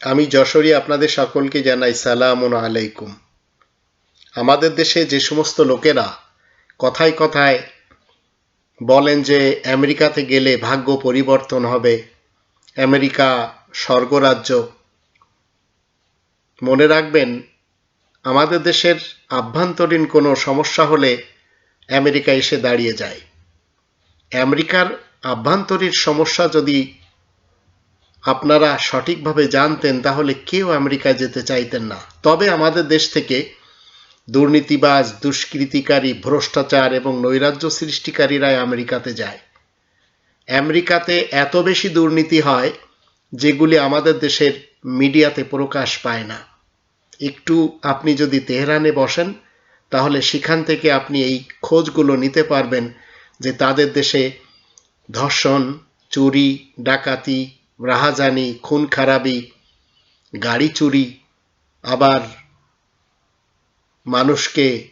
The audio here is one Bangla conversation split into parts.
আমি যশোরী আপনাদের সকলকে জানাই সালাম আলাইকুম। আমাদের দেশে যে সমস্ত লোকেরা কথায় কথায় বলেন যে আমেরিকাতে গেলে ভাগ্য পরিবর্তন হবে, আমেরিকা স্বর্গরাজ্য, মনে রাখবেন আমাদের দেশের আভ্যন্তরীণ কোনো সমস্যা হলে আমেরিকা এসে দাঁড়িয়ে যায়। আমেরিকার আভ্যন্তরীণ সমস্যা যদি আপনারা সঠিকভাবে জানতেন তাহলে কেউ আমেরিকায় যেতে চাইতেন না। তবে আমাদের দেশ থেকে দুর্নীতিবাজ, দুষ্কৃতিকারী, ভ্রষ্টাচার এবং নৈরাজ্য সৃষ্টিকারীরাই আমেরিকাতে যায়। আমেরিকাতে এত বেশি দুর্নীতি হয় যেগুলি আমাদের দেশের মিডিয়াতে প্রকাশ পায় না। একটু আপনি যদি তেহরানে বসেন, তাহলে সেখান থেকে আপনি এই খোঁজগুলো নিতে পারবেন যে তাদের দেশে ধর্ষণ, চুরি, ডাকাতি রাহাজানি, খুন খারাপি, গাড়ি চুরি, আবার মানুষকে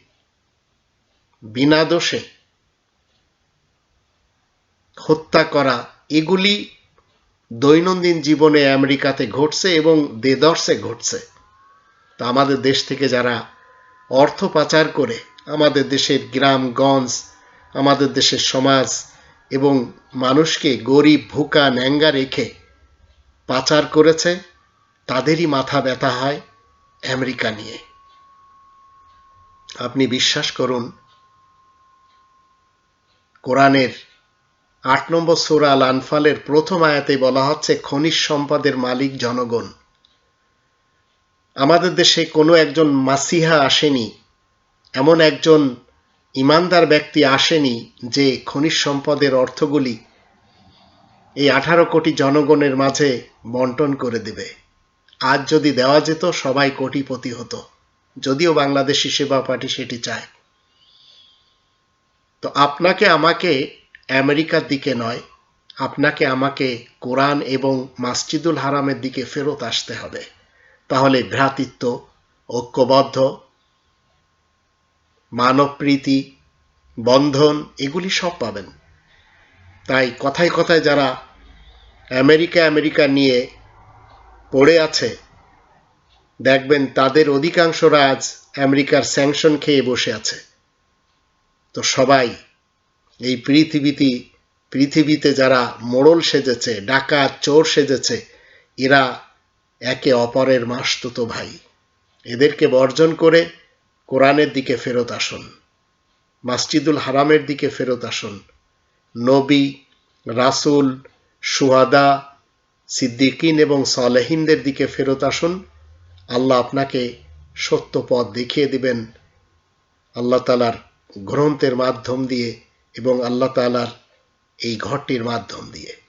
বিনা দোষে হত্যা করা, এগুলি দৈনন্দিন জীবনে আমেরিকাতে ঘটছে এবং দেদর্শে ঘটছে। তা আমাদের দেশ থেকে যারা অর্থ পাচার করে, আমাদের দেশের গ্রামগঞ্জ আমাদের দেশের সমাজ এবং মানুষকে গরিব, ভুকা ন্যাঙ্গা রেখে পাচার করেছে, তাদেরই মাথা ব্যথা হয় আমেরিকা নিয়ে। আপনি বিশ্বাস করুন, কোরআনের আট নম্বর সুরা আল আনফালের প্রথম আয়াতে বলা হচ্ছে, খনিজ সম্পদের মালিক জনগণ। আমাদের দেশে কোনো একজন মাসিহা আসেনি, এমন একজন ইমানদার ব্যক্তি আসেনি যে খনিজ সম্পদের অর্থগুলি এই আঠারো কোটি জনগণের মাঝে বন্টন করে দেবে। আজ যদি দেওয়া যেত, সবাই কোটিপতি হতো। যদিও বাংলাদেশি সেবা পার্টি সেটি চায়। তো আপনাকে আমাকে আমেরিকার দিকে নয়, আপনাকে আমাকে কোরআন এবং মাসজিদুল হারামের দিকে ফেরত আসতে হবে। তাহলে ভ্রাতৃত্ব, ঐক্যবদ্ধ, মানবপ্রীতি, বন্ধন, এগুলি সব পাবেন। তাই কথায় কথায় যারা আমেরিকা আমেরিকা নিয়ে পড়ে আছে। দেখবেন তাদের অধিকাংশরা আজ আমেরিকার স্যাংশন খেয়ে বসে আছে। তো সবাই এই পৃথিবীতে পৃথিবীতে যারা মোড়ল সেজেছে, ডাকাত, চোর সেজেছে, এরা একে অপরের মাসতুতো ভাই। এদেরকে বর্জন করে কোরআনের দিকে ফেরত আসুন, মাসজিদুল হারামের দিকে ফেরত আসুন, নবী, রাসুল সুহাদা সিদ্দিকিন এবং সালেহিনদের দিকে ফেরত আসুন। আল্লাহ আপনাকে সত্য পথ দেখিয়ে দিবেন। আল্লাহ তালার গ্রন্থের মাধ্যম দিয়ে এবং আল্লাহ তালার এই ঘরটির মাধ্যম দিয়ে।